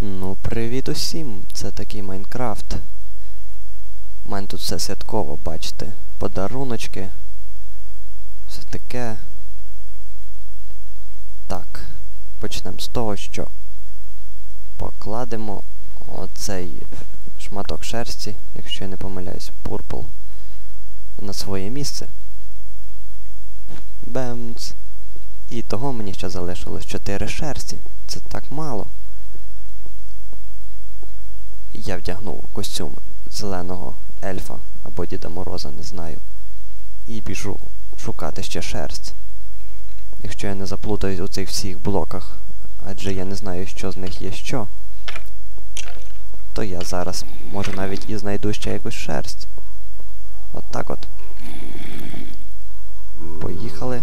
Ну, привіт усім! Це такий Майнкрафт. У мене тут все святково, бачите. Подаруночки. Все таке. Так. Почнемо з того, що покладемо оцей шматок шерсті, якщо я не помиляюсь, пурпл, на своє місце. Бемц. І того мені ще залишилось 4 шерсті. Це так мало. Я вдягнув костюм зеленого ельфа або Діда Мороза, не знаю. І біжу шукати ще шерсть. Якщо я не заплутаюсь у цих всіх блоках, адже я не знаю, що з них є що, то я зараз, може, навіть і знайду ще якусь шерсть. От так от. Поїхали.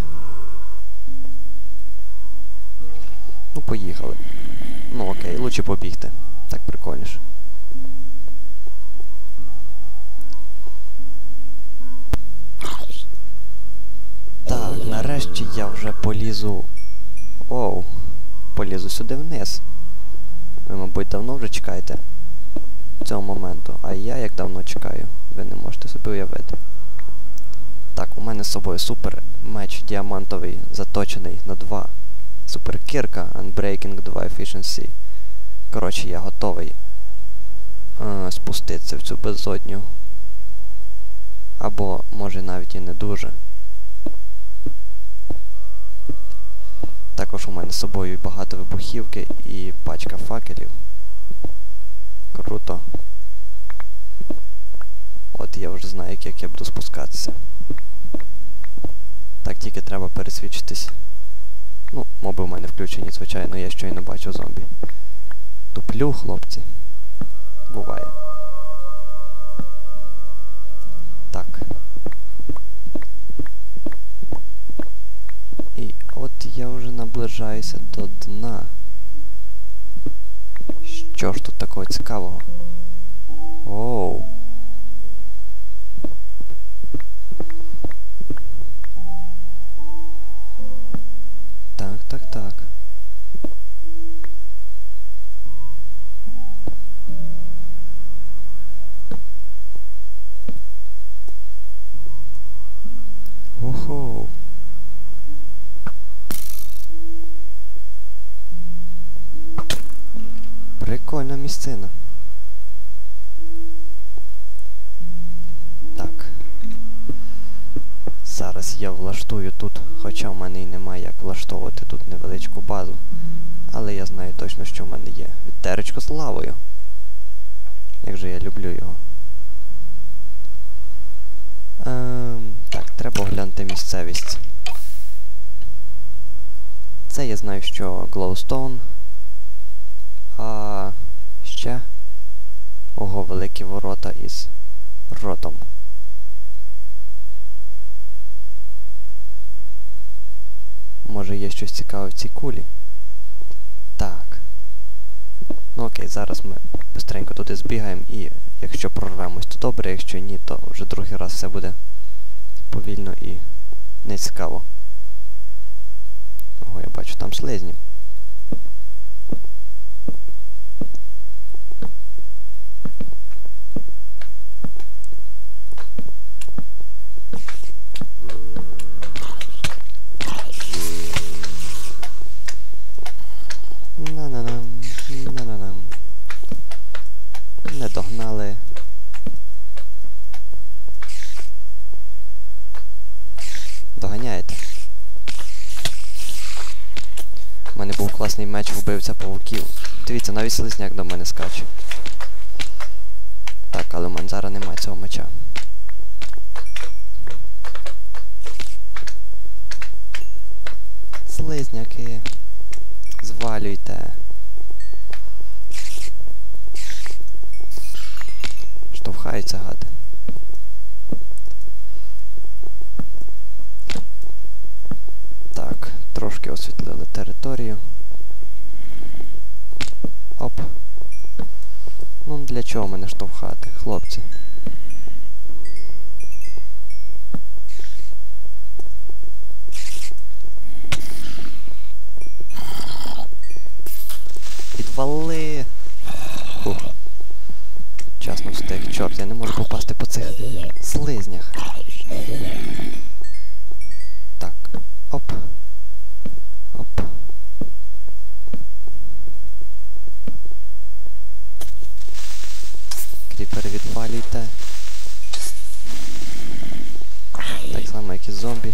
Ну, поїхали. Ну окей, лучше побігти. Так прикольніше. Так, нарешті я вже полізу. Оу, полізу сюди вниз. Ви, мабуть, давно вже чекаєте цього моменту. А я як давно чекаю, ви не можете собі уявити. Так, у мене з собою супер меч діамантовий, заточений на 2. Суперкірка Unbreaking 2 Efficiency. Коротше, я готовий е, спуститися в цю безодню. Або, може, навіть і не дуже. Також у мене з собою багато вибухівки і пачка факелів. Круто. От я вже знаю, як я буду спускатися. Так тільки треба пересвідчитись. Ну, моби в мене включені, звичайно, я щойно бачу зомбі. Туплю, хлопці. Буває. Так. І от я вже наближаюся до дна. Що ж тут такого цікавого? Оу. Так, так, так. Зараз я влаштую тут, хоча в мене і немає як влаштовувати тут невеличку базу. Але я знаю точно, що в мене є. Відтеречко з лавою. Як же я люблю його. Ем, так, треба оглянути місцевість. Це я знаю, що Glowstone. А ще. Ого, великі ворота із ротом. Може є щось цікаве в цій кулі? Так. Ну окей, зараз ми бистренько туди збігаємо і якщо прорвемось, то добре, якщо ні, то вже другий раз все буде повільно і нецікаво. Ого, я бачу там слизнів. Мене меч вбивця павуків. Дивіться, навіть слизняк до мене скаче. Так, але в мене зараз немає цього меча. Слизняки. Звалюйте. Штовхаються гади. Так, трошки освітлили територію. Оп. Ну для чого мене штовхати, хлопці? Підвали! Фух. Часно встиг. Чорт, я не можу попасти по цих слизнях. Кріпери відвалюйте. Так само, як і зомбі.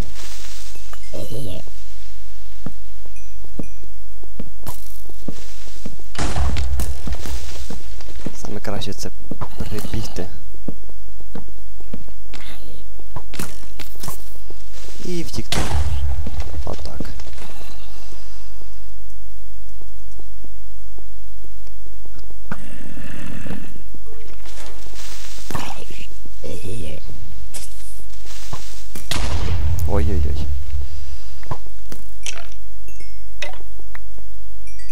Саме краще це прибігти. І втікти. Отак. Ой-ой-ой.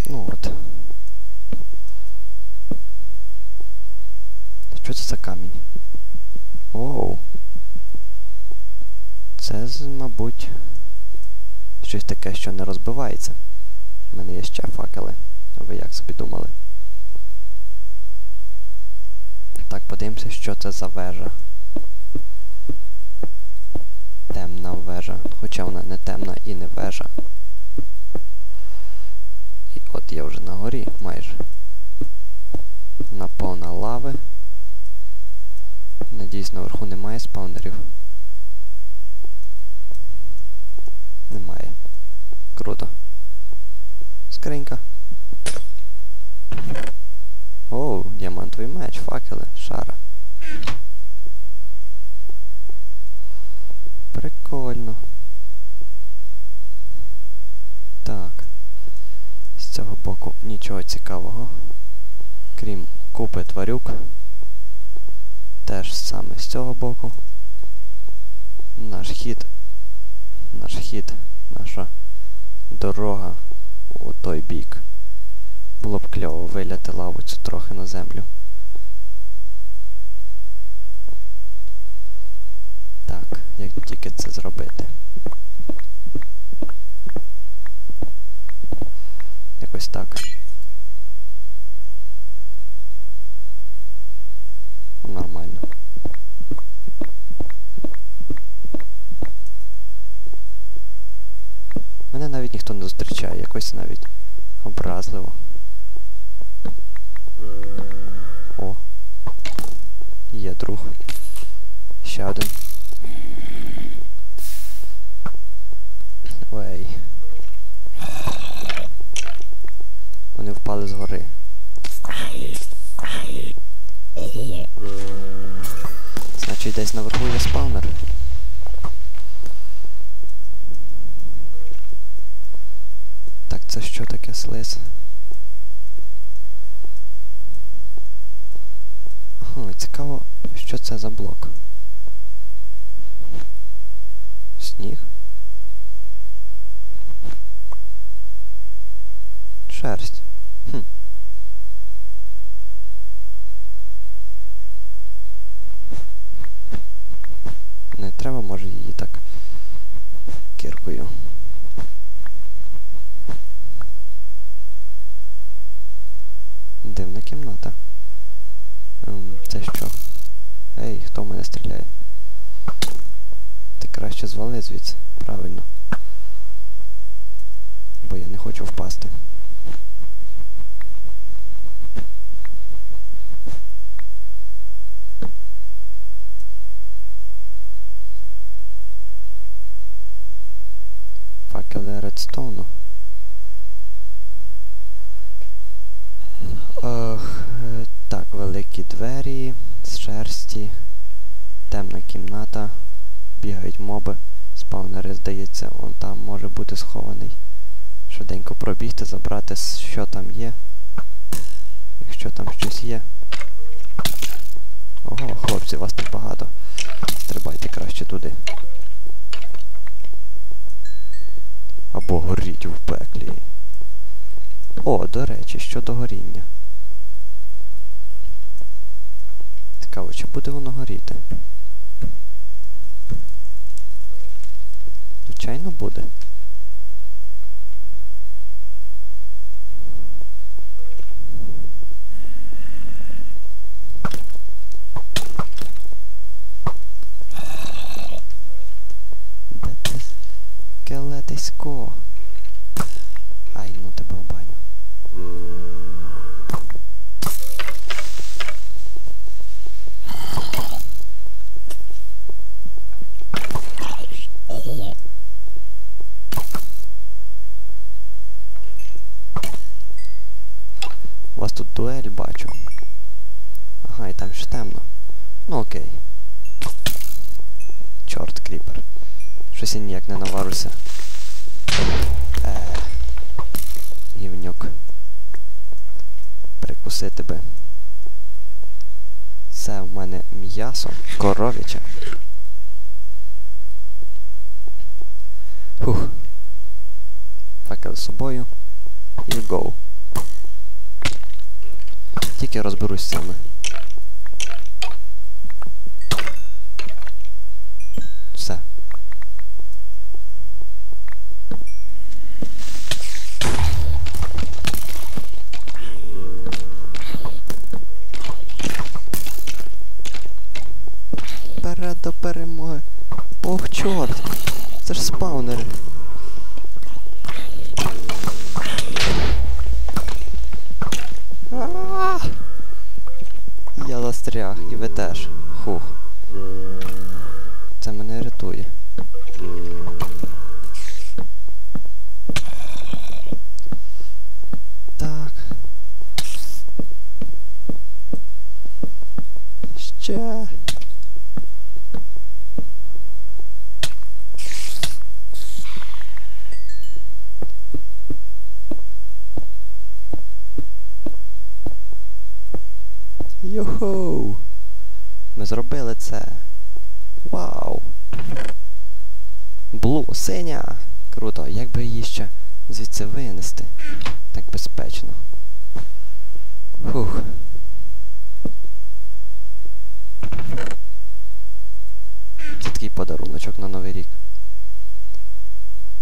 Ну от. Що це за камінь? Оу. Це, мабуть, щось таке, що не розбивається. У мене є ще факели. А ви як собі думали? Так, подивимося, що це за вежа. Темна вежа. Хоча вона не темна і не вежа. І от я вже на горі майже. Наповна лави. Надіюсь, наверху немає спаунерів. Немає. Круто. Скринька. Оу, діамантовий меч, факели, шара. Прикольно. Так. З цього боку нічого цікавого. Крім купи тварюк. Теж саме з цього боку. Наш хід. Наш хід, наша дорога у той бік. Було б кльово виляти лаву цю трохи на землю. Так, як тільки це зробити? Якось так. Нормально. Мене навіть ніхто не зустрічає, якось навіть образливо. О. Є друг. Ще один. Ой. Вони впали з гори. Значить десь наверху є спаунер. Так, це що таке слиз? Ага, цікаво, що це за блок. Сніг. Шерсть. Хм. Не треба, може, її так кіркою. Дивна кімната. Ем, Це що? Ей, хто мене стріляє? Ти краще звали звідси, правильно. Бо я не хочу впасти. Факели редстоуну. Ох, е, так, великі двері, з шерсті, темна кімната, бігають моби, спаунери, здається, он там може бути схований. Швиденько пробігти, забрати, що там є. Якщо там щось є. Ого, хлопці, вас тут багато. Стрибайте краще туди. Або горіть в пеклі. О, до речі, щодо горіння. Цікаво, чи буде воно горіти? Звичайно буде. Де ти скелетисько? Ай, ну тебе в баню. Дуель бачу. Ага, і там ще темно. Ну окей. Чорт, кріпер. Щось я ніяк не наваруся. Е. Гівнюк. Прикусити би. Це в мене м'ясо коров'яче. Фух. Факел з собою. І гоу. Тільки розберусь з цими. Все. Вперед до перемоги. Ох, чорт! Це ж спаунери. А! Я застряг, і ви теж. Хух. Це мене рятує. Так. Ще. Йохоу! Ми зробили це. Вау! Блу, синя! Круто, як би її ще звідси винести? Так безпечно. Фух. Це такий подаруночок на Новий рік.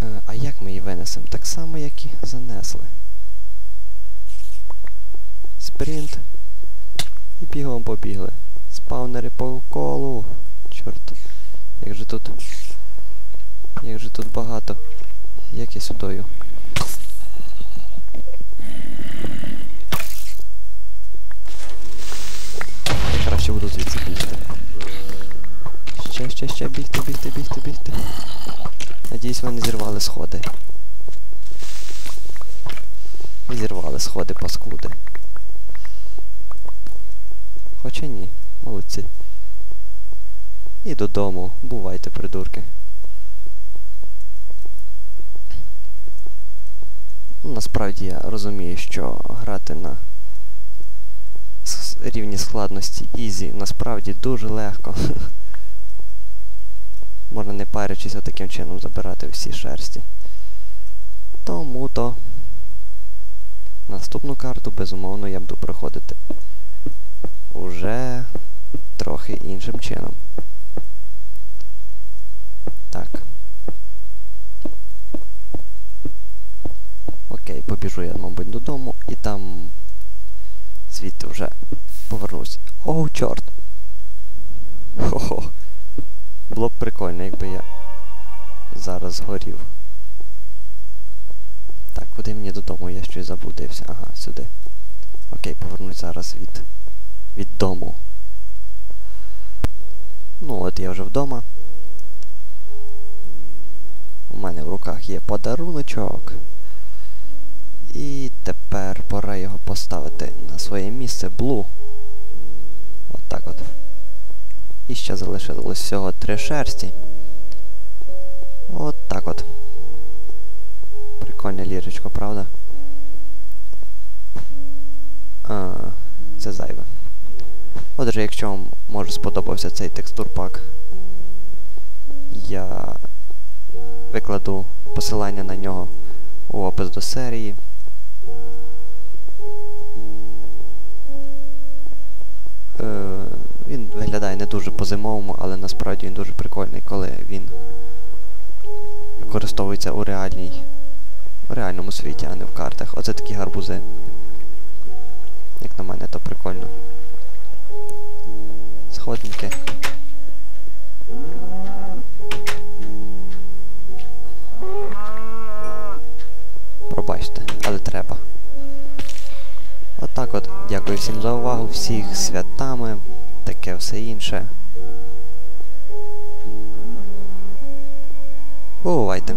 Е, а як ми її винесемо? Так само, як і занесли. Спринт. І бігом побігли. Спаунери по колу. Чорт. Як же тут. Як же тут багато. Як я сюдою? Я краще буду звідси бігти. Ще, ще, ще, бігти, бігти, бігти, бігти. Надіюсь, вони зірвали сходи. І зірвали сходи, паскуди. Хоча ні, молодці. І додому. Бувайте, придурки. Насправді я розумію, що грати на рівні складності Ізі насправді дуже легко. Можна не парячись таким чином забирати всі шерсті. Тому то наступну карту, безумовно, я буду проходити уже трохи іншим чином. Так. Окей, я, мабуть, додому і там звідти вже повернусь. Оу, чорт! Хо-хо. Було б прикольно, якби я зараз згорів. Так, куди мені додому? Я щось заблудився. Ага, сюди. Окей, повернусь зараз від від дому. Ну от я вже вдома. У мене в руках є подаруночок. І тепер пора його поставити на своє місце Блу. От так от. І ще залишилось всього три шерсті. От так от. Прикольне ліжечко, правда? А, це зайве. Отже, якщо вам може сподобався цей текстурпак, я викладу посилання на нього у опис до серії. виглядає не дуже по-зимовому, але насправді він дуже прикольний, коли він використовується у реальній, у реальному світі, а не в картах. Оце такі гарбузи. Як на мене, то прикольно. Сходники. Пробачте, але треба. Отак от, от. Дякую всім за увагу, всіх святами таке все інше. Бувайте.